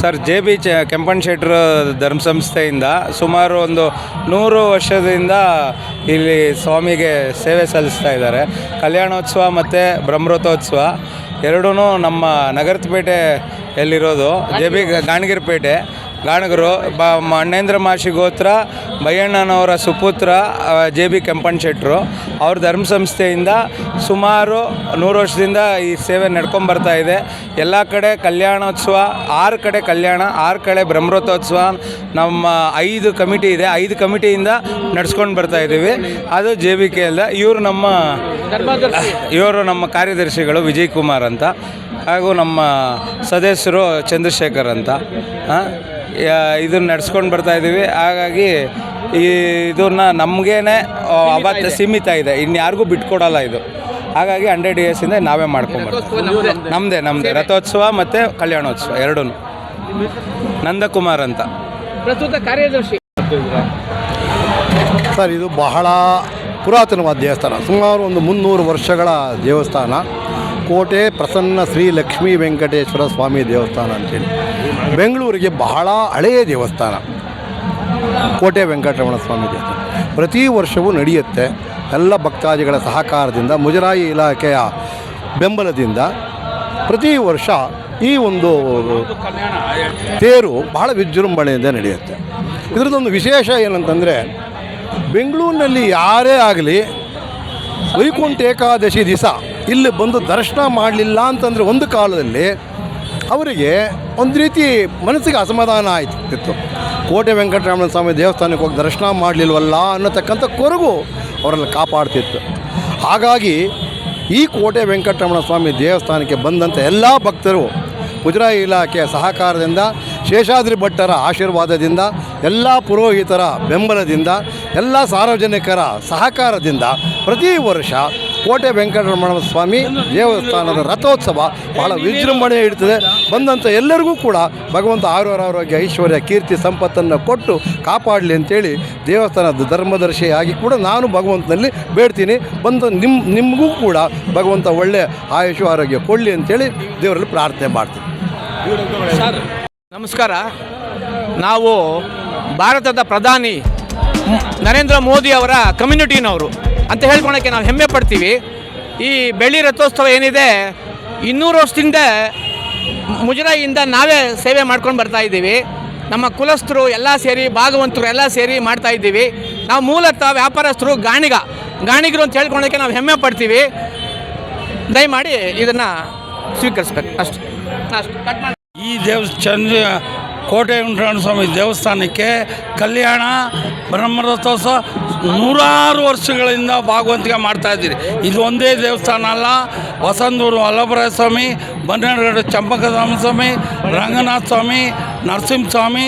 Sir J B ಚ ಕೆಂಪನ್ ಶೆಟ್ರು ಧರ್ಮ ಸಂಸ್ಥೆಯಿಂದ ಸುಮಾರು ಒಂದು ನೂರು ವರ್ಷದಿಂದ ಇಲ್ಲಿ ಸ್ವಾಮಿಗೆ ಸೇವೆ ಸಲ್ಲಿಸ್ತಾ ಇದ್ದಾರೆ. ಕಲ್ಯಾಣೋತ್ಸವ ಮತ್ತು ಬ್ರಹ್ಮರಥೋತ್ಸವ ಎರಡೂ ನಮ್ಮ ನಗರಪೇಟೆ ಎಲ್ಲಿರೋದು? ಜೆ ಬಿ ಗಾಣಗಿರಿಪೇಟೆ ಗಾಣಗರು ಬ ಮಣ್ಣೇಂದ್ರ ಮಾಷಿ ಗೋತ್ರ ಬಯ್ಯಣ್ಣನವರ ಸುಪುತ್ರ ಜೆ ಬಿ ಕೆಂಪಣ್ಣ ಶೆಟ್ಟರು ಅವ್ರ ಧರ್ಮ ಸಂಸ್ಥೆಯಿಂದ ಸುಮಾರು ನೂರು ವರ್ಷದಿಂದ ಈ ಸೇವೆ ನಡ್ಕೊಂಡು ಬರ್ತಾ ಇದೆ. ಎಲ್ಲ ಕಡೆ ಕಲ್ಯಾಣೋತ್ಸವ, ಆರು ಕಡೆ ಕಲ್ಯಾಣ, ಆರು ಕಡೆ ಬ್ರಹ್ಮರಥೋತ್ಸವ, ನಮ್ಮ ಐದು ಕಮಿಟಿ ಇದೆ. ಐದು ಕಮಿಟಿಯಿಂದ ನಡ್ಸ್ಕೊಂಡು ಬರ್ತಾ ಇದ್ದೀವಿ. ಅದು ಜೆ ಬಿ ಕೆ ಅಲ್ಲ, ಇವರು ನಮ್ಮ ಇವರು ನಮ್ಮ ಕಾರ್ಯದರ್ಶಿಗಳು ವಿಜಯ್ ಕುಮಾರ್ ಅಂತ, ಹಾಗೂ ನಮ್ಮ ಸದಸ್ಯರು ಚಂದ್ರಶೇಖರ್ ಅಂತ ಇದನ್ನು ನಡೆಸ್ಕೊಂಡು ಬರ್ತಾ ಇದ್ದೀವಿ ಹಾಗಾಗಿ ಈ ಇದನ್ನ ನಮಗೇನೆ ಅವತ್ತು ಸೀಮಿತ ಇದೆ. ಇನ್ಯಾರಿಗೂ ಬಿಟ್ಕೊಡಲ್ಲ ಇದು. ಹಾಗಾಗಿ ಹಂಡ್ರೆಡ್ ಇಯರ್ಸಿಂದ ನಾವೇ ಮಾಡ್ಕೊಂಬರ್ತೀವಿ ನಮ್ಮದೇ ನಮ್ಮದೇ ರಥೋತ್ಸವ ಮತ್ತು ಕಲ್ಯಾಣೋತ್ಸವ ಎರಡೂ ನಂದಕುಮಾರ್ ಅಂತ. ಪ್ರಸ್ತುತ ಕಾರ್ಯದರ್ಶಿ ಸರ್ ಇದು ಬಹಳ ಪುರಾತನವಾದ ದೇವಸ್ಥಾನ. ಸುಮಾರು ಒಂದು ಮುನ್ನೂರು ವರ್ಷಗಳ ದೇವಸ್ಥಾನ. ಕೋಟೆ ಪ್ರಸನ್ನ ಶ್ರೀ ಲಕ್ಷ್ಮೀ ವೆಂಕಟೇಶ್ವರ ಸ್ವಾಮಿ ದೇವಸ್ಥಾನ ಅಂತೇಳಿ. ಬೆಂಗಳೂರಿಗೆ ಬಹಳ ಹಳೆಯ ದೇವಸ್ಥಾನ. ಕೋಟೆ ವೆಂಕಟರಮಣ ಸ್ವಾಮಿ ದೇವಸ್ಥಾನ. ಪ್ರತಿ ವರ್ಷವೂ ನಡೆಯುತ್ತೆ. ಎಲ್ಲ ಭಕ್ತಾದಿಗಳ ಸಹಕಾರದಿಂದ, ಮುಜರಾಯಿ ಇಲಾಖೆಯ ಬೆಂಬಲದಿಂದ ಪ್ರತಿ ವರ್ಷ ಈ ಒಂದು ತೇರು ಬಹಳ ವಿಜೃಂಭಣೆಯಿಂದ ನಡೆಯುತ್ತೆ. ಇದರದ್ದೊಂದು ವಿಶೇಷ ಏನಂತಂದರೆ, ಬೆಂಗಳೂರಿನಲ್ಲಿ ಯಾರೇ ಆಗಲಿ ವೈಕುಂಠ ಏಕಾದಶಿ ದಿವಸ ಇಲ್ಲಿ ಬಂದು ದರ್ಶನ ಮಾಡಲಿಲ್ಲ ಅಂತಂದರೆ ಒಂದು ಕಾಲದಲ್ಲಿ ಅವರಿಗೆ ಒಂದು ರೀತಿ ಮನಸ್ಸಿಗೆ ಅಸಮಾಧಾನ ಆಯ್ತಿತ್ತು ಕೋಟೆ ವೆಂಕಟರಮಣ ಸ್ವಾಮಿ ದೇವಸ್ಥಾನಕ್ಕೆ ಹೋಗಿ ದರ್ಶನ ಮಾಡಲಿಲ್ವಲ್ಲ ಅನ್ನತಕ್ಕಂಥ ಕೊರಗು ಅವರಲ್ಲಿ ಕಾಪಾಡ್ತಿತ್ತು. ಹಾಗಾಗಿ ಈ ಕೋಟೆ ವೆಂಕಟರಮಣ ಸ್ವಾಮಿ ದೇವಸ್ಥಾನಕ್ಕೆ ಬಂದಂಥ ಎಲ್ಲ ಭಕ್ತರು ಮುಜರಾಯಿ ಇಲಾಖೆಯ ಸಹಕಾರದಿಂದ, ಶೇಷಾದ್ರಿ ಭಟ್ಟರ ಆಶೀರ್ವಾದದಿಂದ, ಎಲ್ಲ ಪುರೋಹಿತರ ಬೆಂಬಲದಿಂದ, ಎಲ್ಲ ಸಾರ್ವಜನಿಕರ ಸಹಕಾರದಿಂದ ಪ್ರತಿ ವರ್ಷ ಕೋಟೆ ವೆಂಕಟರಮಣ ಸ್ವಾಮಿ ದೇವಸ್ಥಾನದ ರಥೋತ್ಸವ ಬಹಳ ವಿಜೃಂಭಣೆ ಇಡ್ತದೆ ಬಂದಂಥ ಎಲ್ಲರಿಗೂ ಕೂಡ ಭಗವಂತ ಆರೋರ ಆರೋಗ್ಯ, ಐಶ್ವರ್ಯ, ಕೀರ್ತಿ, ಸಂಪತ್ತನ್ನು ಕೊಟ್ಟು ಕಾಪಾಡಲಿ ಅಂತೇಳಿ ದೇವಸ್ಥಾನದ ಧರ್ಮದರ್ಶಿಯಾಗಿ ಕೂಡ ನಾನು ಭಗವಂತನಲ್ಲಿ ಬೇಡ್ತೀನಿ. ಬಂದು ನಿಮ್ಮ ನಿಮಗೂ ಕೂಡ ಭಗವಂತ ಒಳ್ಳೆಯ ಆಯುಷು, ಆರೋಗ್ಯ ಕೊಡಲಿ ಅಂತೇಳಿ ದೇವರಲ್ಲಿ ಪ್ರಾರ್ಥನೆ ಮಾಡ್ತೀನಿ. ಸರ್, ನಮಸ್ಕಾರ. ನಾವು ಭಾರತದ ಪ್ರಧಾನಿ ನರೇಂದ್ರ ಮೋದಿ ಅವರ ಕಮ್ಯುನಿಟಿನವರು. ಅಂತ ಹೇಳ್ಕೊಳಕ್ಕೆ ನಾವು ಹೆಮ್ಮೆ ಪಡ್ತೀವಿ. ಈ ಬೆಳ್ಳಿ ರಥೋತ್ಸವ ಏನಿದೆ, ಇನ್ನೂರು ವರ್ಷದಿಂದ ಮುಜರಾಯಿಯಿಂದ ನಾವೇ ಸೇವೆ ಮಾಡ್ಕೊಂಡು ಬರ್ತಾ ಇದ್ದೀವಿ. ನಮ್ಮ ಕುಲಸ್ಥರು ಎಲ್ಲ ಸೇರಿ, ಭಾಗವಂತರು ಎಲ್ಲ ಸೇರಿ ಮಾಡ್ತಾ ಇದ್ದೀವಿ. ನಾವು ಮೂಲತಃ ವ್ಯಾಪಾರಸ್ಥರು ಗಾಣಿಗ, ಗಾಣಿಗರು ಅಂತ ಹೇಳ್ಕೊಳಕ್ಕೆ ನಾವು ಹೆಮ್ಮೆ ಪಡ್ತೀವಿ. ದಯಮಾಡಿ ಇದನ್ನು ಸ್ವೀಕರಿಸ್ಬೇಕು. ಅಷ್ಟು. ಅಷ್ಟು. ಈ ದೇವಸ್ಥಾನ ಕೋಟೆ ವೆಂಕಟರಮಣ ಸ್ವಾಮಿ ದೇವಸ್ಥಾನಕ್ಕೆ ಕಲ್ಯಾಣ ಬ್ರಹ್ಮರಥೋತ್ಸವ ನೂರಾರು ವರ್ಷಗಳಿಂದ ಭಾಗವಂತಿಕೆ ಮಾಡ್ತಾ ಇದ್ದೀರಿ. ಇದು ಒಂದೇ ದೇವಸ್ಥಾನ ಅಲ್ಲ. ವಸಂತೂರು ವಲ್ಲಭರಾಯ ಸ್ವಾಮಿ ಬನ್ನೇರುಗಡ ಚಂಪಕಧಾಮ ಸ್ವಾಮಿ ರಂಗನಾಥ ಸ್ವಾಮಿ ನರಸಿಂಹಸ್ವಾಮಿ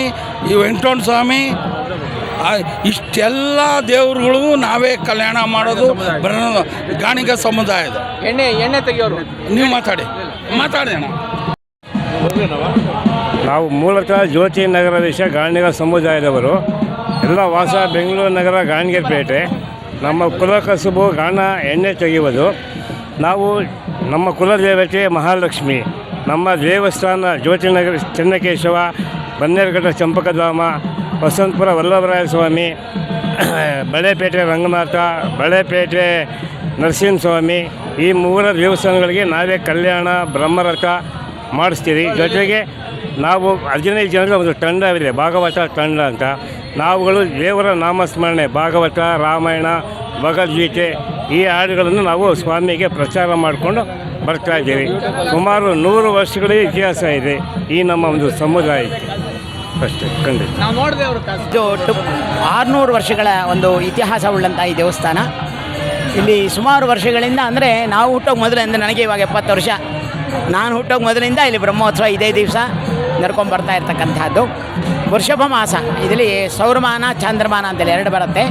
ಈ ವೆಂಕಟರಮಣ ಸ್ವಾಮಿ ಇಷ್ಟೆಲ್ಲ ದೇವರುಗಳು ನಾವೇ ಕಲ್ಯಾಣ ಮಾಡೋದು ಗಾಣಿಗ ಸಮುದಾಯದ. ಎಣ್ಣೆ ಎಣ್ಣೆ ತೆಗೆಯೋರು. ನೀವು ಮಾತಾಡಿ. ಮಾತಾಡಿ ಅಣ್ಣ. ನಾವು ಮೂಲತಃ ಜ್ಯೋತಿ ನಗರ ದೇಶ ಗಾಂಡಿಗರ ಸಮುದಾಯದವರು. ಎಲ್ಲ ವಾಸ, ಬೆಂಗಳೂರು ನಗರ ಗಾಣಿಗೆಪೇಟೆ ನಮ್ಮ ಕುಲ ಕಸುಬು ಗಾಣ ಎಣ್ಣೆ ತೆಗೆಯುವುದು. ನಾವು ನಮ್ಮ ಕುಲದೇವತೆ ಮಹಾಲಕ್ಷ್ಮಿ. ನಮ್ಮ ದೇವಸ್ಥಾನ ಜ್ಯೋತಿನಗರ ಚೆನ್ನಕೇಶವ, ಬನ್ನೇರುಘಟ್ಟ ಚಂಪಕಧಾಮ, ವಸಂತಪುರ ವಲ್ಲಭರಾಯ ಸ್ವಾಮಿ ಬಳೆಪೇಟೆ ರಂಗನಾಥ, ಬಳೆಪೇಟೆ ನರಸಿಂಹಸ್ವಾಮಿ. ಈ ಮೂರ ದೇವಸ್ಥಾನಗಳಿಗೆ ನಾವೇ ಕಲ್ಯಾಣ, ಬ್ರಹ್ಮರಥ ಮಾಡಿಸ್ತೀರಿ. ಜೊತೆಗೆ ನಾವು ಹದಿನೈದು ಜನರ ಒಂದು ತಂಡವಿದೆ ಭಾಗವತ ತಂಡ ಅಂತ. ನಾವುಗಳು ದೇವರ ನಾಮಸ್ಮರಣೆ ಭಾಗವತ ರಾಮಾಯಣ ಭಗವದ್ಗೀತೆ ಈ ಹಾಡುಗಳನ್ನು ನಾವು ಸ್ವಾಮಿಗೆ ಪ್ರಚಾರ ಮಾಡಿಕೊಂಡು ಬರ್ತಾ ಇದ್ದೀವಿ. ಸುಮಾರು ನೂರು ವರ್ಷಗಳ ಇತಿಹಾಸ ಇದೆ ಈ ನಮ್ಮ ಒಂದು ಸಮುದಾಯಕ್ಕೆ. ಅಷ್ಟೇ ಖಂಡಿತ. ನಾವು ನೋಡಿದೆ ಅವರು ಇದು ಆರುನೂರು ವರ್ಷಗಳ ಒಂದು ಇತಿಹಾಸ ಉಳ್ಳಂಥ ಈ ದೇವಸ್ಥಾನ. ಇಲ್ಲಿ ಸುಮಾರು ವರ್ಷಗಳಿಂದ ಅಂದರೆ ನಾವು ಹುಟ್ಟೋಕೆ ಮೊದಲಿಂದ ನನಗೆ ಇವಾಗ ಎಪ್ಪತ್ತು ವರ್ಷ. ನಾನು ಹುಟ್ಟೋಕೆ ಮೊದಲಿಂದ ಇಲ್ಲಿ ಬ್ರಹ್ಮೋತ್ಸವ ಇದೇ ದಿವಸ. ನಡ್ಕೊಂಡು ಇರ್ತಕ್ಕಂಥದ್ದು. ವೃಷಭ ಮಾಸ ಇದರಲ್ಲಿ ಸೌರಮಾನ ಚಾಂದ್ರಮಾನ ಅಂತೇಳಿ ಎರಡು ಬರುತ್ತೆ.